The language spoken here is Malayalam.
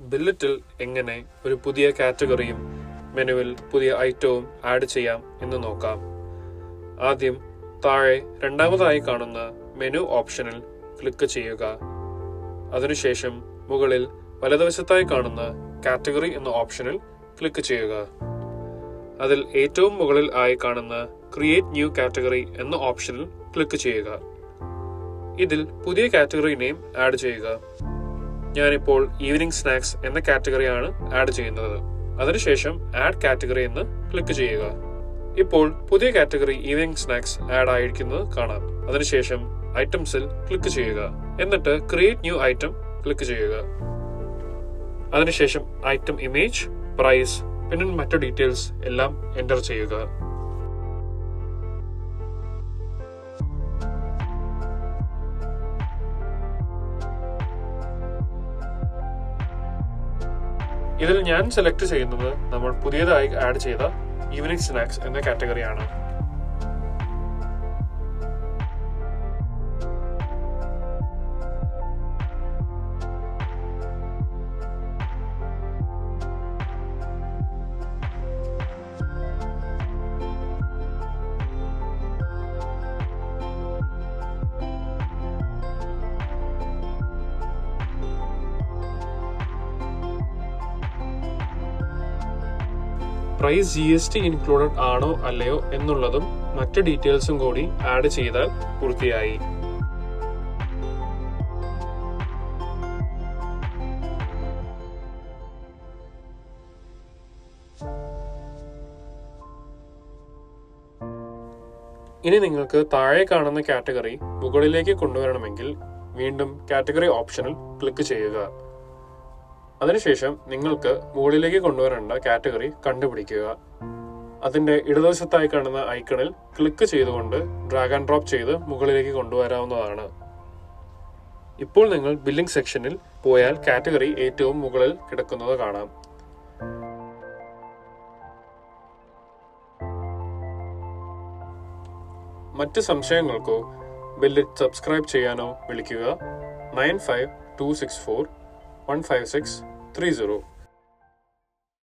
ബില്ലറ്റിൽ എങ്ങനെ ഒരു പുതിയ കാറ്റഗറിയും മെനുവിൽ പുതിയ ഐറ്റവും ആഡ് ചെയ്യാം എന്ന് നോക്കാം. ആദ്യം താഴെ രണ്ടാമതായി കാണുന്ന മെനു ഓപ്ഷനിൽ ക്ലിക്ക് ചെയ്യുക. അതിനുശേഷം മുകളിൽ വലതുവശത്തായി കാണുന്ന കാറ്റഗറി എന്ന ഓപ്ഷനിൽ ക്ലിക്ക് ചെയ്യുക. അതിൽ ഏറ്റവും മുകളിൽ ആയി കാണുന്ന ക്രിയേറ്റ് ന്യൂ കാറ്റഗറി എന്ന ഓപ്ഷനിൽ ക്ലിക്ക് ചെയ്യുക. ഇതിൽ പുതിയ കാറ്റഗറി നെയിം ആഡ് ചെയ്യുക. ഞാനിപ്പോൾ ഈവനിങ് സ്നാക്സ് എന്ന കാറ്റഗറിയാണ് ആഡ് ചെയ്യുന്നത്. അതിനുശേഷം ആഡ് കാറ്റഗറി എന്ന് ക്ലിക്ക് ചെയ്യുക. ഇപ്പോൾ പുതിയ കാറ്റഗറി ഈവനിങ് സ്നാക്സ് ആഡ് ആയിരിക്കുന്നത് കാണാം. അതിനുശേഷം ഐറ്റംസിൽ ക്ലിക്ക് ചെയ്യുക. എന്നിട്ട് ക്രിയേറ്റ് ന്യൂ ഐറ്റം ക്ലിക്ക് ചെയ്യുക. അതിനുശേഷം ഐറ്റം ഇമേജ് പ്രൈസ് പിന്നെ മറ്റു ഡീറ്റെയിൽസ് എല്ലാം എന്റർ ചെയ്യുക. ഇതിൽ ഞാൻ സെലക്ട് ചെയ്യുന്നത് നമ്മൾ പുതിയതായി ആഡ് ചെയ്ത ഈവനിങ് സ്നാക്സ് എന്ന കാറ്റഗറിയാണ് price G S T included ആണോ അല്ലയോ എന്നുള്ളതും മറ്റ് ഡീറ്റെയിൽസും കൂടി ആഡ് ചെയ്താൽ പൂർത്തിയായി. ഇനി നിങ്ങൾക്ക് താഴെ കാണുന്ന കാറ്റഗറി മുകളിലേക്ക് കൊണ്ടുവരണമെങ്കിൽ വീണ്ടും കാറ്റഗറി ഓപ്ഷനിൽ ക്ലിക്ക് ചെയ്യുക. അതിനുശേഷം നിങ്ങൾക്ക് മുകളിലേക്ക് കൊണ്ടുവരേണ്ട കാറ്റഗറി കണ്ടുപിടിക്കുക. അതിന്റെ ഇടതുവശത്തായി കാണുന്ന ഐക്കണിൽ ക്ലിക്ക് ചെയ്തുകൊണ്ട് ഡ്രാഗ് ആൻഡ് ഡ്രോപ്പ് ചെയ്ത് മുകളിലേക്ക് കൊണ്ടുവരാവുന്നതാണ്. ഇപ്പോൾ നിങ്ങൾ ബില്ലിംഗ് സെക്ഷനിൽ പോയാൽ കാറ്റഗറി ഏറ്റവും മുകളിൽ കിടക്കുന്നത് കാണാം. മറ്റ് സംശയങ്ങൾക്കോ ബില്ല് സബ്സ്ക്രൈബ് ചെയ്യാനോ വിളിക്കുക. Nine five two six four 15630.